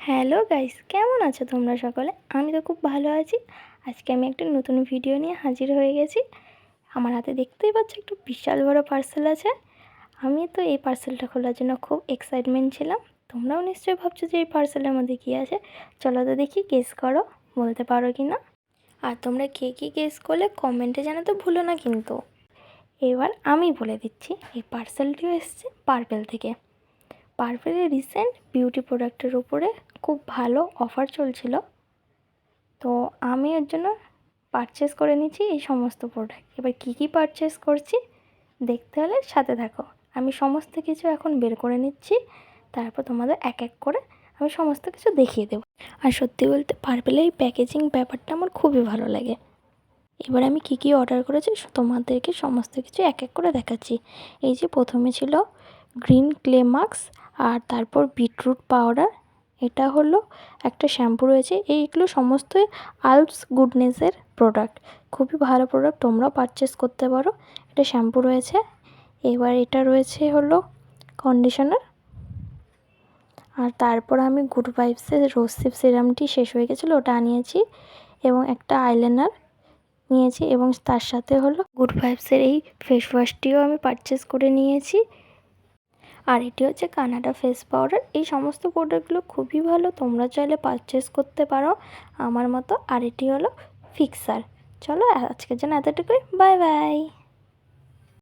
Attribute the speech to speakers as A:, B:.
A: Hello guys, কেমন আছো তোমরা সকলে? আমি তো খুব ভালো আছি। আজকে আমি একটা নতুন ভিডিও নিয়ে হাজির হয়ে গেছি। আমার হাতে দেখতেই পাচ্ছ একটু বিশাল বড় পার্সেল আছে। আমি তো এই পার্সেলটা খোলার জন্য খুব এক্সাইটমেন্ট ছিলাম। তোমরাও নিশ্চয়ই ভাবছ যে এই পার্সেলের মধ্যে কী আছে? চলো তো দেখি গেস করো, বলতে পারো কি না আর তোমরা কে কী গেস করলে কমেন্টে জানাতে ভুলো না কিন্তু। এবার আমি বলে দিচ্ছি, এই পার্সেলটিও এসছে পার্পেল থেকে। পার্পেলের রিসেন্ট বিউটি প্রোডাক্টের উপরে খুব ভালো অফার চলছিল। তো আমি এর জন্য পারচেস করে নিচ্ছি এই সমস্ত প্রোডাক্ট এবার কী কী পারচেস করছি দেখতে হলে সাথে থাকো। আমি সমস্ত কিছু এখন বের করে নিচ্ছি, তারপর তোমাদের এক এক করে আমি সমস্ত কিছু দেখিয়ে দেবো। আর সত্যি বলতে পার্পেলের এই প্যাকেজিং ব্যাপারটা আমার খুবই ভালো লাগে। এবার আমি কী কী অর্ডার করেছি তোমাদেরকে সমস্ত কিছু এক এক করে দেখাচ্ছি। এই যে প্রথমে ছিল গ্রিন ক্লে মাস্ক আর তারপর বিটরুট পাউডার। এটা হলো একটা শ্যাম্পু রয়েছে। এইগুলো সমস্তই আলপস গুডনেসের প্রোডাক্ট। খুবই ভালো প্রোডাক্ট, তোমরাও পারচেস করতে পারো। এটা শ্যাম্পু রয়েছে। এবার এটা রয়েছে হলো কন্ডিশনার আর তারপর আমি গুড ভাইবসের রোসিপ সিরামটি শেষ হয়ে গেছিল, ওটা আনিয়েছি এবং একটা আইলাইনার নিয়েছি এবং তার সাথে হলো গুড ভাইবসের এই ফেস ওয়াশটিও আমি পারচেস করে নিয়েছি। আর এটি হচ্ছে কানাডা ফেস পাউডার। এই সমস্ত প্রোডাক্টগুলো খুবই ভালো, তোমরা চাইলে পারচেস করতে পারো আমার মতো। আর এটি হলো ফিক্সার। চলো আজকের জন্য এতটুকুই। Bye bye.